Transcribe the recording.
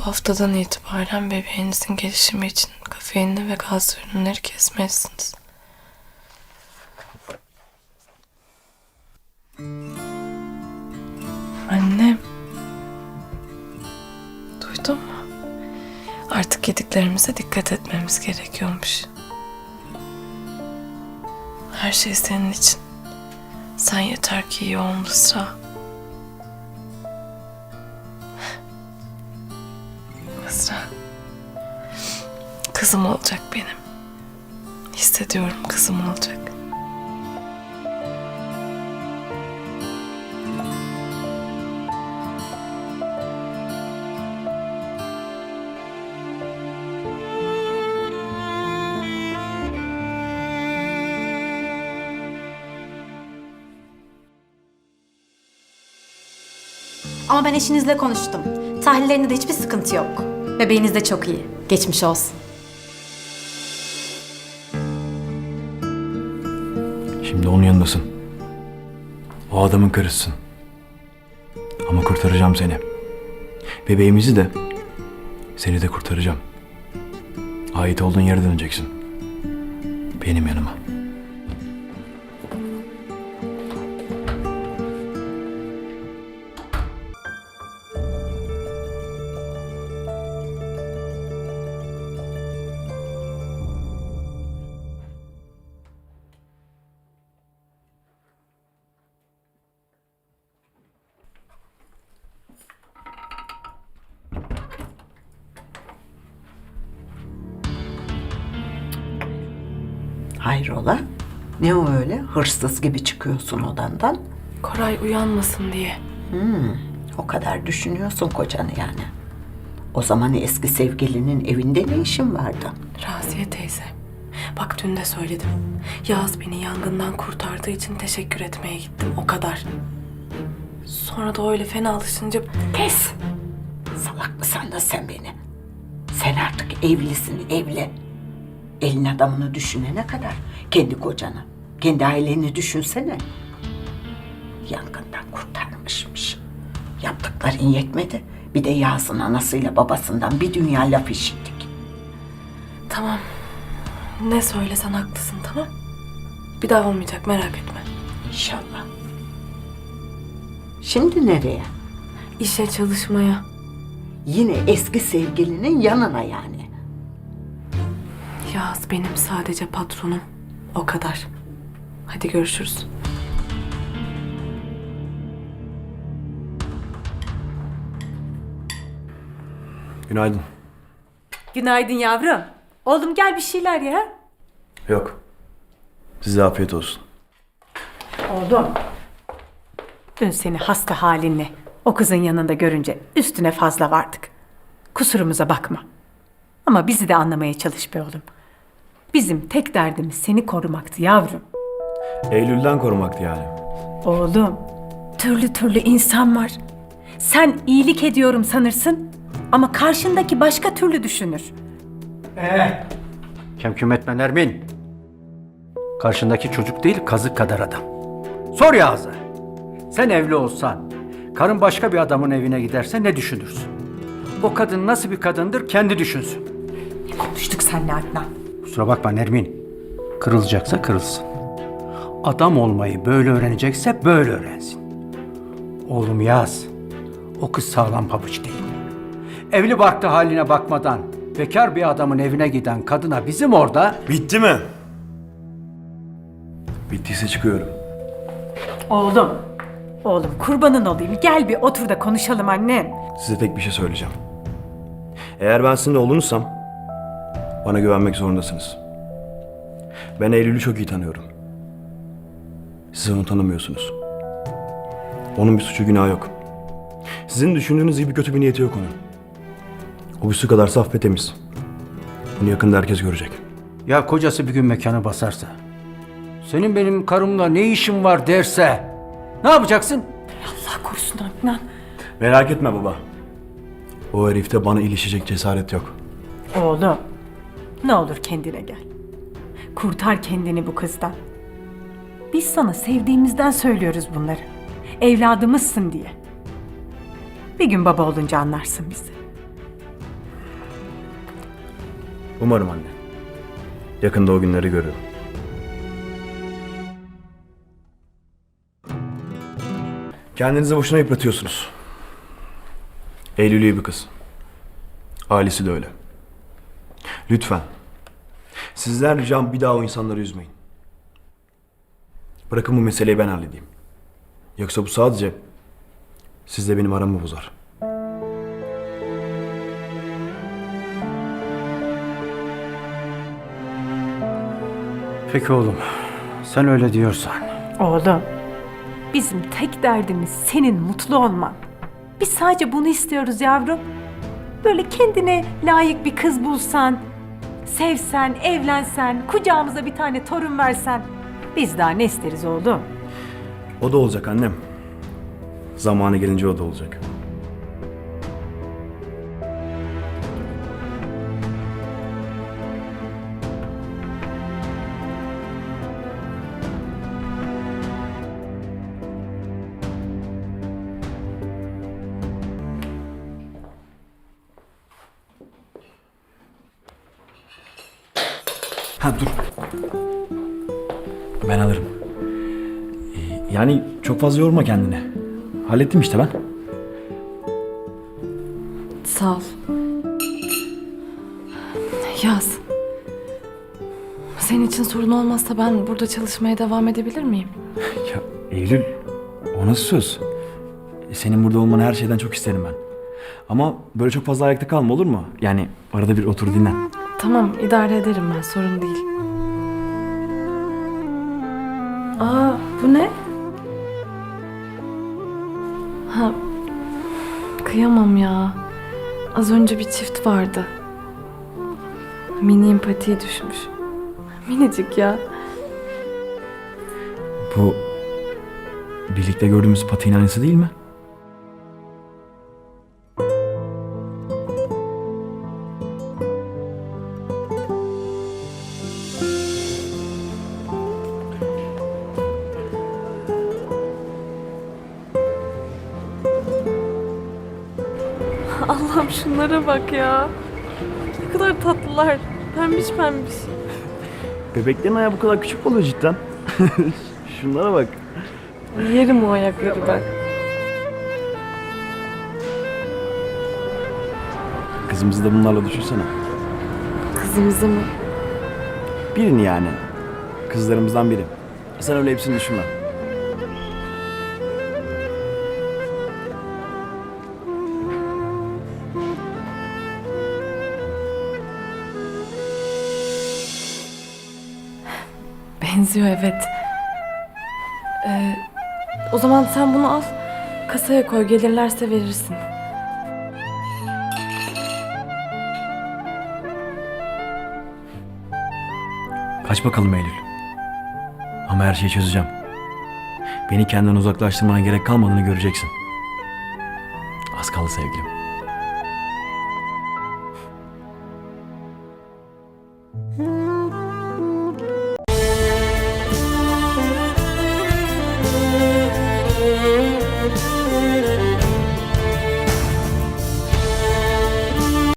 Bu haftadan itibaren bebeğinizin gelişimi için kafeinli ve gaz ürünleri kesmelisiniz. Annem. Duydun mu? Artık yediklerimize dikkat etmemiz gerekiyormuş. Her şey senin için. Sen yeter ki iyi ol Kızım olacak benim. Hissediyorum kızım olacak. Ama ben eşinizle konuştum. Tahlillerinde de hiçbir sıkıntı yok. Bebeğiniz de çok iyi. Geçmiş olsun. Şimdi onun yanındasın. O adamın karısısın. Ama kurtaracağım seni. Bebeğimizi de seni de kurtaracağım. Ait olduğun yere döneceksin. Benim yanıma. Hayrola? Ne o öyle? Hırsız gibi çıkıyorsun odandan. Koray uyanmasın diye. O kadar düşünüyorsun kocanı yani. O zaman eski sevgilinin evinde ne işin vardı? Raziye teyze. Bak dün de söyledim. Yağız beni yangından kurtardığı için teşekkür etmeye gittim. O kadar. Sonra da öyle fena alışınca Kes! Salak mı sandın sen beni? Sen artık evlisin, evli. Elin adamını düşünene kadar kendi kocanı, kendi aileni düşünsene. Yangından kurtarmışmış. Yaptıkların yetmedi. Bir de Yağız'ın anasıyla babasından bir dünya laf işittik. tamam. Ne söylesen haklısın tamam. Bir daha olmayacak merak etme. İnşallah. Şimdi nereye? İşe çalışmaya. Yine eski sevgilinin yanına yani. Yağız benim sadece patronum. O kadar. Hadi görüşürüz. Günaydın. Günaydın yavrum. Oğlum gel bir şeyler ya. Yok. Size afiyet olsun. Oğlum. Dün seni hasta halinle o kızın yanında görünce üstüne fazla vardık. Kusurumuza bakma. Ama bizi de anlamaya çalış be oğlum. Bizim tek derdimiz seni korumaktı yavrum. Eylül'den korumaktı yani. Oğlum, türlü türlü insan var. Sen iyilik ediyorum sanırsın ama karşındaki başka türlü düşünür. Kemküm etme Nermin. Karşındaki çocuk değil kazık kadar adam. Sor Yağız'a. Sen evli olsan, karın başka bir adamın evine giderse ne düşünürsün? O kadın nasıl bir kadındır kendi düşünsün. Konuştuk seninle Adnan. Kusura bakma Nermin. Kırılacaksa kırılsın. Adam olmayı böyle öğrenecekse böyle öğrensin. Oğlum Yağız, o kız sağlam pabuç değil. Evli barklı haline bakmadan bekar bir adamın evine giden kadına bizim orada Bitti mi? Bittiyse çıkıyorum. Oğlum, oğlum kurbanın olayım. Gel bir otur da konuşalım annem. Size tek bir şey söyleyeceğim. Eğer ben sizin oğlunursam bana güvenmek zorundasınız. Ben Eylül'ü çok iyi tanıyorum. Siz onu tanımıyorsunuz. Onun bir suçu günahı yok. Sizin düşündüğünüz gibi kötü bir niyeti yok onun. O bir su kadar saf ve temiz. Bunu yakında herkes görecek. Ya kocası bir gün mekanı basarsa, senin benim karımla ne işin var derse, ne yapacaksın? Allah korusun Adnan. Merak etme baba. O herifte bana ilişecek cesaret yok. Oğlum, ne olur kendine gel. Kurtar kendini bu kızdan. Biz sana sevdiğimizden söylüyoruz bunları. Evladımızsın diye. Bir gün baba olunca anlarsın bizi. Umarım anne. Yakında o günleri görürüm. Kendinizi boşuna yıpratıyorsunuz. Eylül iyi bir kız. Ailesi de öyle. Lütfen. Sizler ricam bir daha o insanları üzmeyin. Bırakın bu meseleyi ben halledeyim. Yoksa bu sadece sizle benim aramı bozar. Peki oğlum, sen öyle diyorsan. Oğlum, bizim tek derdimiz senin mutlu olman. Biz sadece bunu istiyoruz yavrum. Böyle kendine layık bir kız bulsan, sevsen, evlensen, kucağımıza bir tane torun versen. Biz daha ne isteriz oğlum? O da olacak annem. Zamanı gelince o da olacak. Ha dur. Ben alırım. Ee, Yani çok fazla yorma kendini. Hallettim işte ben. Sağ ol. Yaz. Senin için sorun olmazsa ben burada çalışmaya devam edebilir miyim? Ya Eylül, o nasıl söz? E, Senin burada olmanı her şeyden çok isterim ben. Ama böyle çok fazla ayakta kalma olur mu? Yani arada bir otur dinlen. Tamam idare ederim ben sorun değil. Aa bu ne? Ha kıyamam ya. Az önce bir çift vardı. Mini empatiye düşmüş. Minicik ya. Bu birlikte gördüğümüz patiğin annesi değil mi? Allah'ım şunlara bak ya. Ne kadar tatlılar. Pembiş pembiş. Bebeklerin ayağı bu kadar küçük oluyor cidden. Şunlara bak. Yerim o ayakları ben. Kızımızı da bunlarla düşünsene. Kızımızı mı? Birini yani. Kızlarımızdan biri. Sen öyle hepsini düşünme. Benziyor evet. Ee, o zaman sen bunu al. Kasaya koy gelirlerse verirsin. Kaç bakalım Eylül. Ama her şeyi çözeceğim. Beni kendinden uzaklaştırmana gerek kalmadığını göreceksin. Az kaldı sevgilim. Hmm.